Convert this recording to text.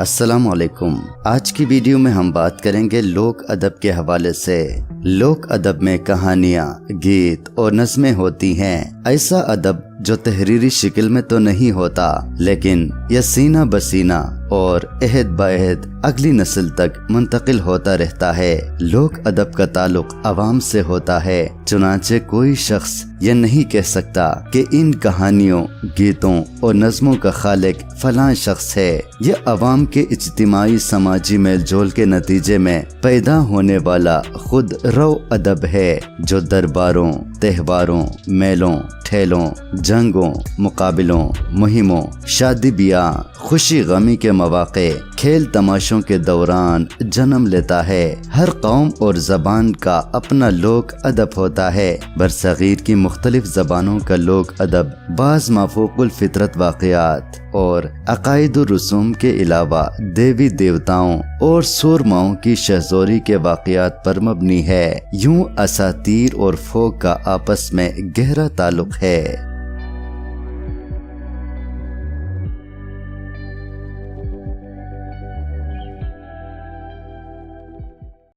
अस्सलाम आज की वीडियो में हम बात करेंगे लोक अदब के हवाले से। लोक अदब में कहानियाँ, गीत और नज़में होती हैं। ऐसा अदब जो तहरीरी शिकल में तो नहीं होता, लेकिन यह सीना बसीना और अहद बहद अगली नस्ल तक मुंतकिल होता रहता है। लोक अदब का ताल्लुक आवाम से होता है, चुनाचे कोई शख्स यह नहीं कह सकता कि इन कहानियों, गीतों और नज्मों का खालिक फलां शख्स है। यह आवाम के इज्तिमाही समाजी मेल जोल के नतीजे में पैदा होने वाला खुद रो अदब है, जो दरबारों, त्योहारों, मेलों, ठेलों, जंगों, मुकाबलों, मुहिमों, शादी ब्याह, खुशी गमी के मौाक़े, खेल तमाशों के दौरान जन्म लेता है। हर कौम और जबान का अपना लोक अदब होता है। बरसग़ीर की मुख्तलिफ़ जबानों का लोक अदब बाज़ माफोकुलफ़ितरत वाक़ात और अकायद रसूम के अलावा देवी देवताओं और सुरमाओं की शहजोरी के वाक़ात पर मबनी है यूँ असातीर और फोक का आपस में गहरा ताल्लुक है